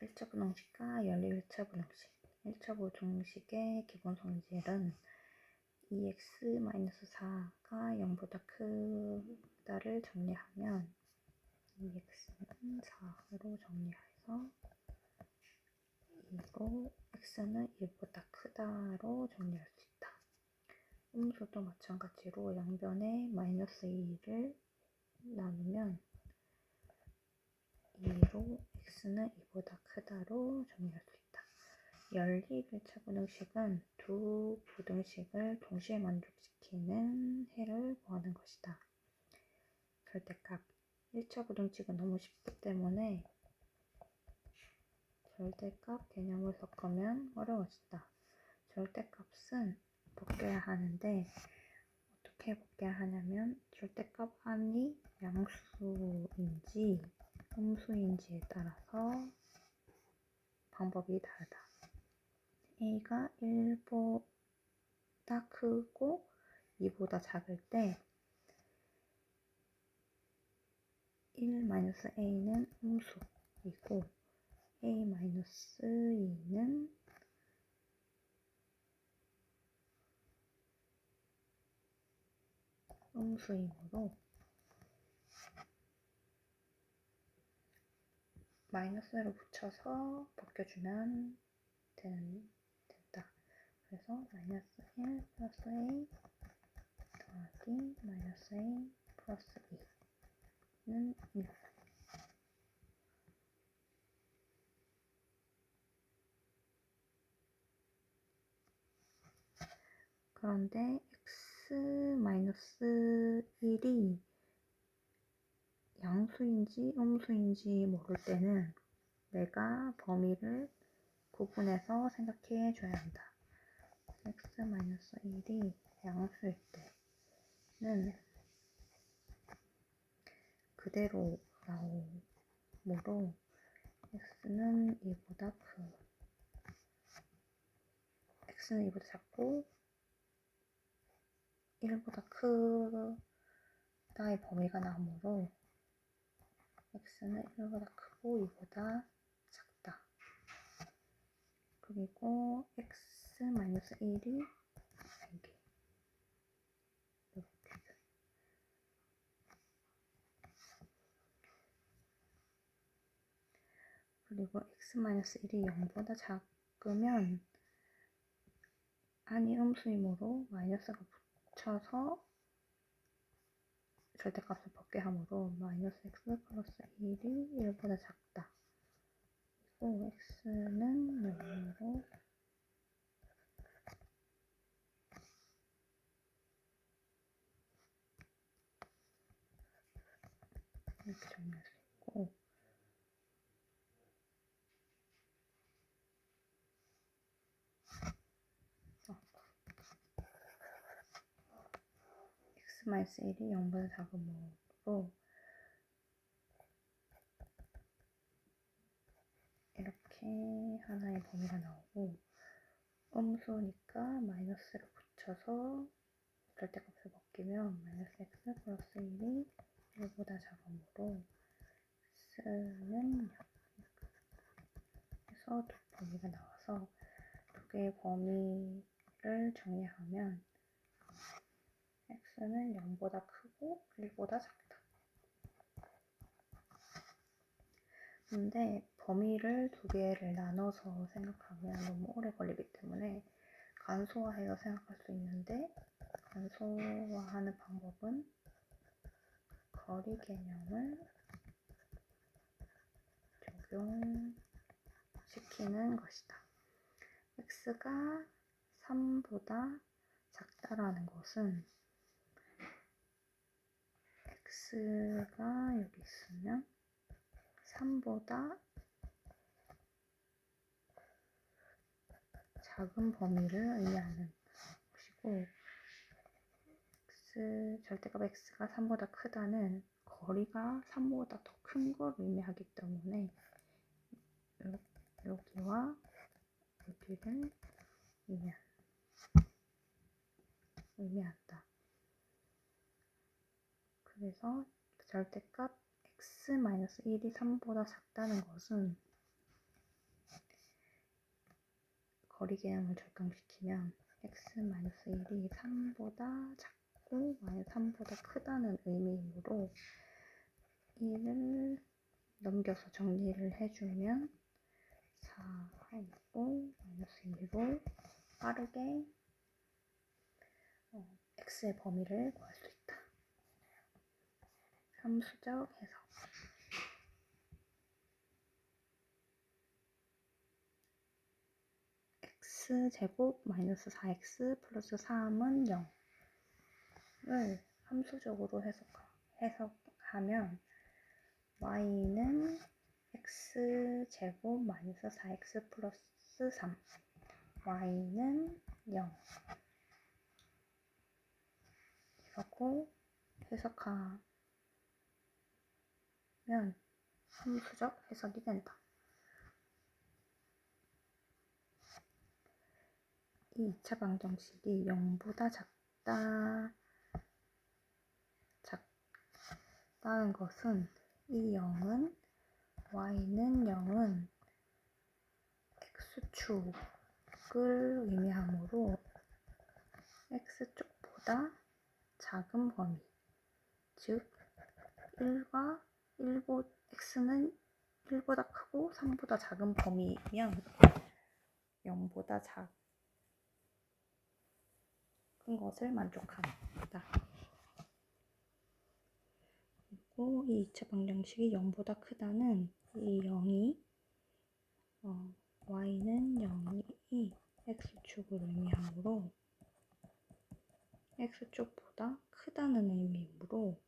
1차 부등식과 열리 1차 부등식 1차 부등식의 기본 성질은 2x-4가 0보다 크다를 정리하면 2x는 4로 정리해서 2로 x는 1보다 크다로 정리할 수 있다. 음수도 마찬가지로 양변에 마이너스 2를 나누면 2로 x는 2보다 크다로 정리할 수 있다. 열리 1차 부등식은 두 부등식을 동시에 만족시키는 해를 구하는 것이다. 절대값 1차 부등식은 너무 쉽기 때문에 절대값 개념을 섞으면 어려워진다. 절대값은 벗겨야 하는데 어떻게 벗겨야 하냐면 절대값 안이 양수인지 음수인지에 따라서 방법이 다르다. a가 1보다 크고 2보다 작을 때 1-a는 음수이고 a-2는 음수이므로 마이너스를 붙여서 벗겨주면 되는, 된다. 그래서 마이너스 1 플러스 a 더하기 마이너스 a 플러스 2는 6. 그런데 x-1이 양수인지 음수인지 모를 때는 내가 범위를 구분해서 생각해 줘야 한다. x-1이 양수일 때는 그대로 나오므로 x는 2보다 크 x는 2보다 작고 1보다 크다의 범위가 나오므로 x는 1보다 크고 2보다 작다. 그리고 x-1이 4개. 이렇게. 그리고 x-1이 0보다 작으면 안이 음수이므로 마이너스가 붙여서 절대값을 벗게 하므로 마이너스 x 플러스 1이 1보다 작다. 그리고 x는 0으로 이렇게 정리할 수 있고 x-1이 0보다 작으므로 이렇게 하나의 범위가 나오고 음수니까 마이너스를 붙여서 절대값을 벗기면 마이너스 x 플러스 1이 1보다 작으므로 x는 0 그래서 두 범위가 나와서 두 개의 범위를 정리하면 x는 0보다 크고 1보다 작다. 근데 범위를 두 개를 나눠서 생각하면 너무 오래 걸리기 때문에 간소화해서 생각할 수 있는데 간소화하는 방법은 거리 개념을 적용시키는 것이다. x가 3보다 작다라는 것은 x가 여기 있으면 3보다 작은 범위를 의미하는 것이고 x 절대값 x가 3보다 크다는 거리가 3보다 더 큰 걸 의미하기 때문에 여기와 여기를 의미한, 의미한다. 그래서 절대값 x-1이 3보다 작다는 것은 거리 개념을 적용시키면 x-1이 3보다 작고 마이너스 3보다 크다는 의미이므로 1을 넘겨서 정리를 해주면 4가 있고 마이너스 1로 빠르게 어, x의 범위를 구할 수 있다. 함수적 해석 x제곱 마이너스 4x 플러스 3은 0을 함수적으로 해석, 해석하면 y는 x제곱 마이너스 4x 플러스 3 y는 0 이라고 해석하 면 함수적 해석이 된다. 이 2차 방정식이 0보다 작다, 작다는 것은 이 0은 y는 0은 x축을 의미하므로 x쪽보다 작은 범위 즉 1과 1보, x는 1보다 크고 3보다 작은 범위이면 0보다 작은 것을 만족합니다. 그리고 이 2차 방정식이 0보다 크다는 이 0이 어, y는 0이 x축을 의미하므로 x축보다 크다는 의미이므로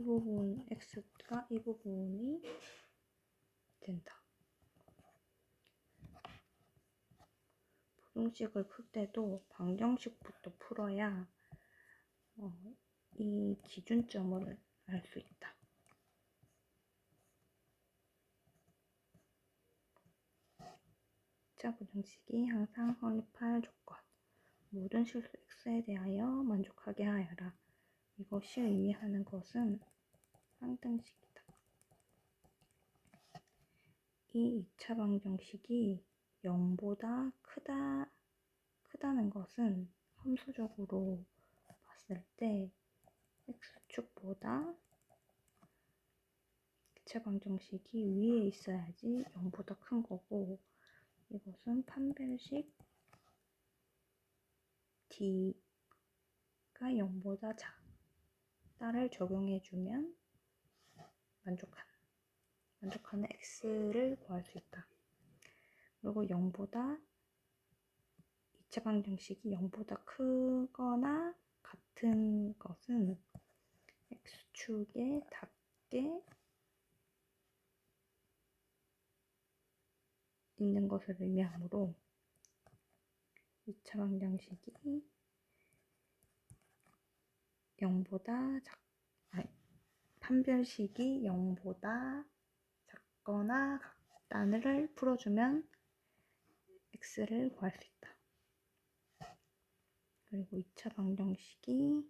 이 부분 x가 이 부분이 된다. 부등식을 풀 때도 방정식부터 풀어야 어, 이 기준점을 알 수 있다. 자, 부등식이 항상 성립할 조건. 모든 실수 x에 대하여 만족하게 하여라. 이것이 의미하는 것은 항등식이다. 이 2차 방정식이 0보다 크다, 크다는 것은 함수적으로 봤을 때 x축보다 2차 방정식이 위에 있어야지 0보다 큰 거고 이것은 판별식 d가 0보다 작다를 적용해주면 만족한, 만족하는 x를 구할 수 있다. 그리고 0보다 2차 방정식이 0보다 크거나 같은 것은 x축에 닿게 있는 것을 의미하므로 2차 방정식이 0보다 작, 아니, 판별식이 0보다 작거나 같다를 풀어주면 x를 구할 수 있다. 그리고 2차 방정식이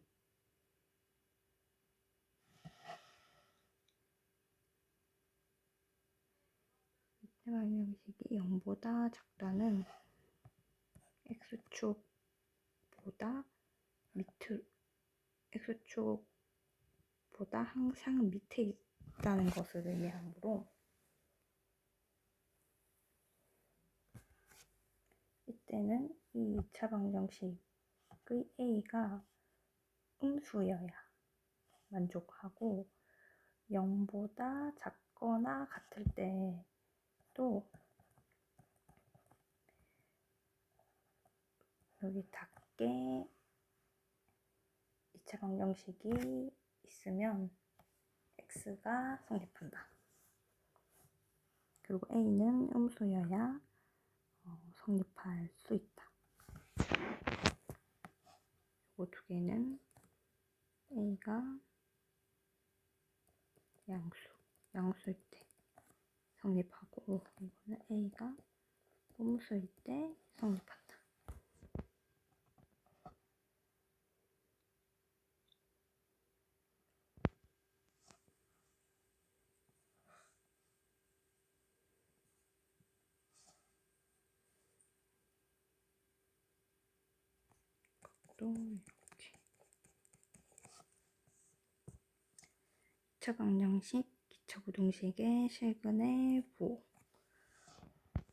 2차 방정식이 0보다 작다는 x축보다 밑을 x축 보다 항상 밑에 있다는 것을 의미하므로 이때는 이 2차 방정식의 a가 음수여야 만족하고 0보다 작거나 같을 때도 여기 닿게 2차 방정식이 있으면 x가 성립한다. 그리고 a는 음수여야 어, 성립할 수 있다. 이두 개는 a가 양수, 양수일 때 성립하고 이거는 a가 음수일 때 성립한다. 이것도 이렇게. 2차 방정식, 2차 부등식의 실근의 부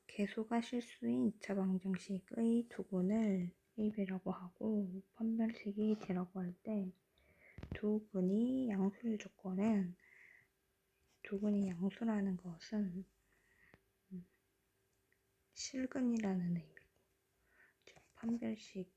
개수가 실수인 2차 방정식의 두근을 1이라고 하고 판별식이 D라고 할 때 두근이 양수일 조건은 두근이 양수라는 것은 음, 실근이라는 의미고 즉 판별식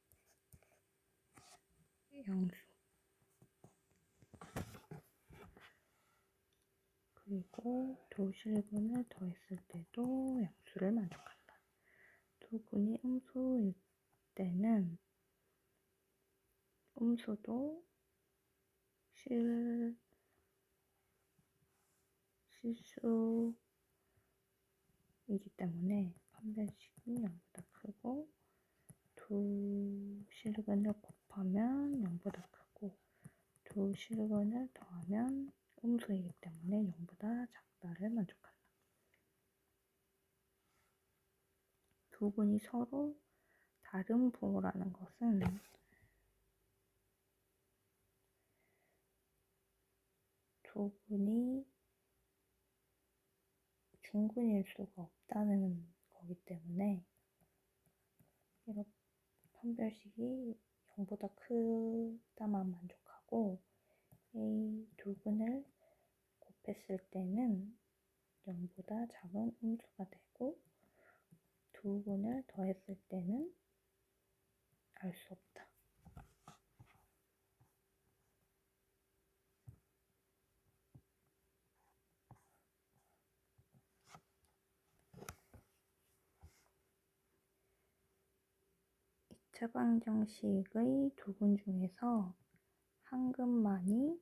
양수 그리고 도실근을 더했을 때도 양수를 만족한다. 두근이 음수일 때는 음수도 실, 실수이기 때문에 판별식이 0보다 크고 두 실근을 곱 하면 0보다 크고 두 실근을 더하면 음수이기 때문에 0보다 작다를 만족한다. 두 분이 서로 다른 부호라는 것은 두 분이 중근일 수가 없다는 거기 때문에 이렇게 판별식이 0보다 크다만 만족하고 이두 분을 곱했을 때는 0보다 작은 음수가 되고 두 분을 더했을 때는 알 수 없다. 이차방정식의 두근 중에서 한근만이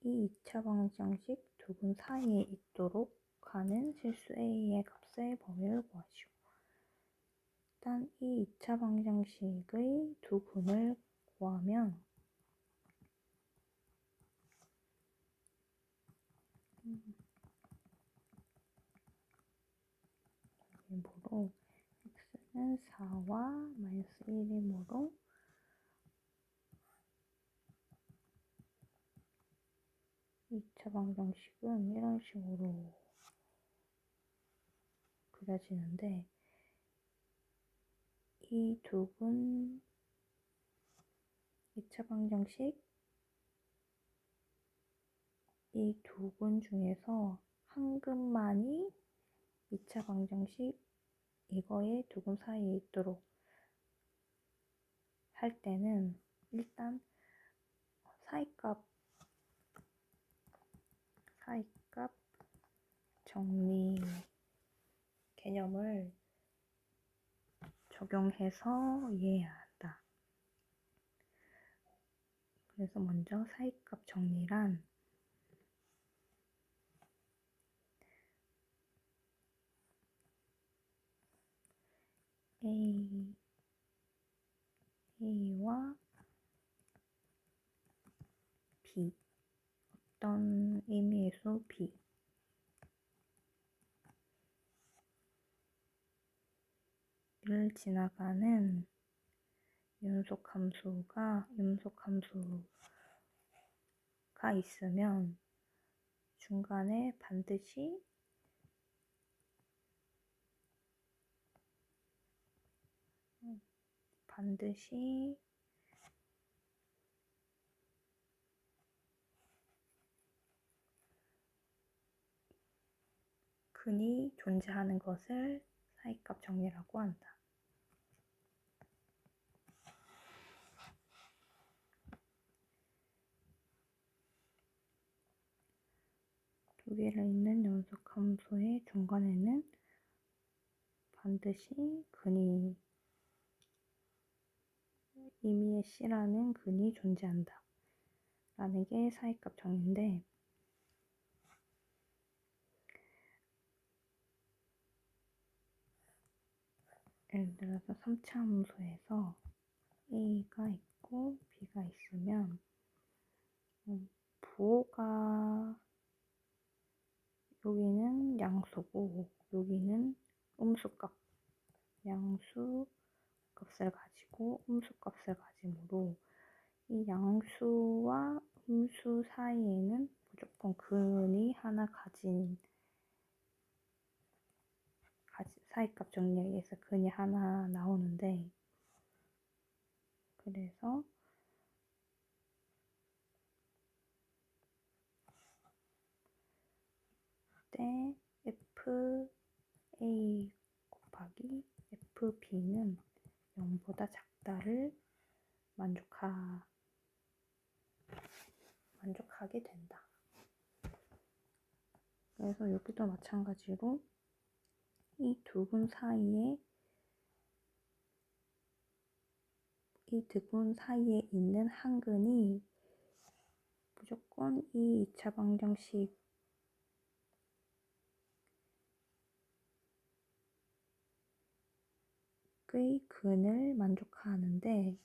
이 2차 방정식 두근 사이에 있도록 하는 실수 A의 값의 범위를 구하시오. 일단 이 2차 방정식의 두근을 구하면 뭐로 x는 4와 마이너스 1이 뭐로 2차 방정식은 이런 식으로 그려지는데 이 두분 2차 방정식 이 두 분 중에서 한 근만이 2차 방정식 이거의 두근 사이에 있도록 할 때는 일단 사이값 사이값 정리 개념을 적용해서 이해해야 한다. 그래서 먼저 사이값 정리란 A, A와 B. 어떤 의미의 수 B? 를 지나가는 연속 함수가 연속 함수가 있으면 중간에 반드시 반드시 근이 존재하는 것을 사이값 정리라고 한다. 두 개를 있는 연속 함수의 중간에는 반드시 근이 임의의 C라는 근이 존재한다. 라는 게 사이값 정의인데 예를 들어서 3차 함수에서 A가 있고 B가 있으면 음, 부호가 여기는 양수고 여기는 음수값 양수 값을 가지고 음수 값을 가지므로 이 양수와 음수 사이에는 무조건 근이 하나 가진 사이값 정리에 의해서 근이 하나 나오는데 그래서 때 FA 곱하기 FB는 0보다 작다를 만족하, 만족하게 된다. 그래서 여기도 마찬가지로 이 두 분 사이에 이 두 분 사이에 있는 한근이 무조건 이 2차 방정식 의 근을 만족하는데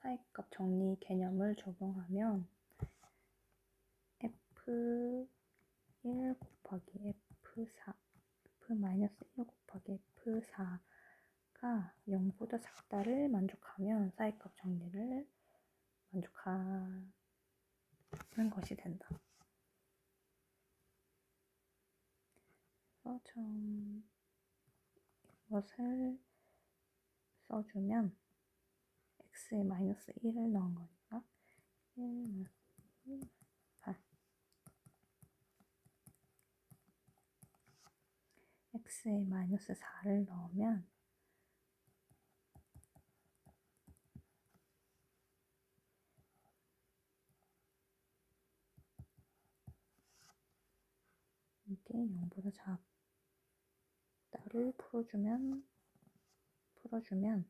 사이값 정리 개념을 적용하면 F1 곱하기 F4 F-1 곱하기 F4가 0보다 작다를 만족하면 사이값 정리를 만족하는 것이 된다. 이 것을 써주면 x에 마이너스 1을 넣은 거니까 1 8 x에 마이너스 4를 넣으면 이게 0보다 작 다를 풀어주면 풀어주면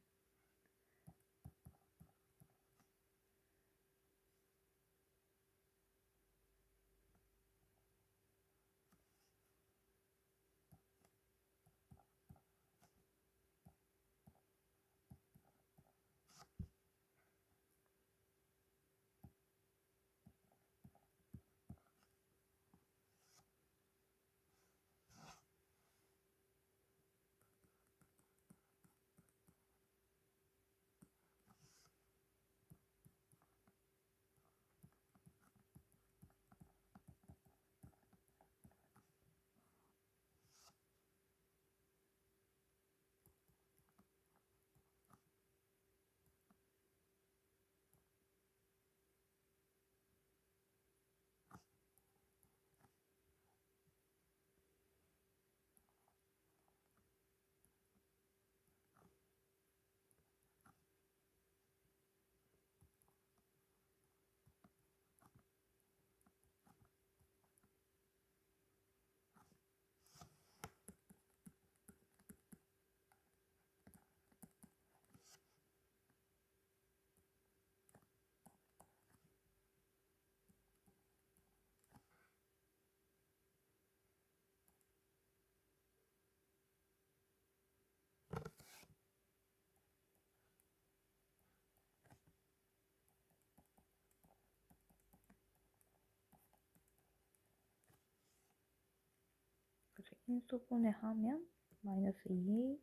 인수분해 하면 마이너스 2a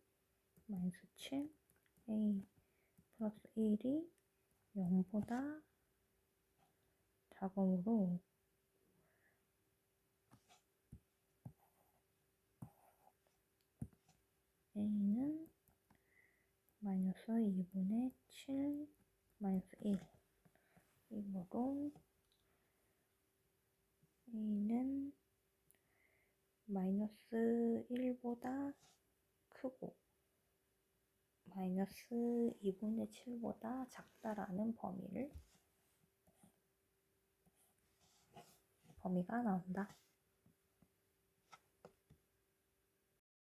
마이너스 7a 플러스 1이 0보다 작음으로 a는 마이너스 2분의 7 마이너스 1 이거로 a는 마이너스 1보다 크고 마이너스 2분의 7보다 작다라는 범위를 범위가 나온다.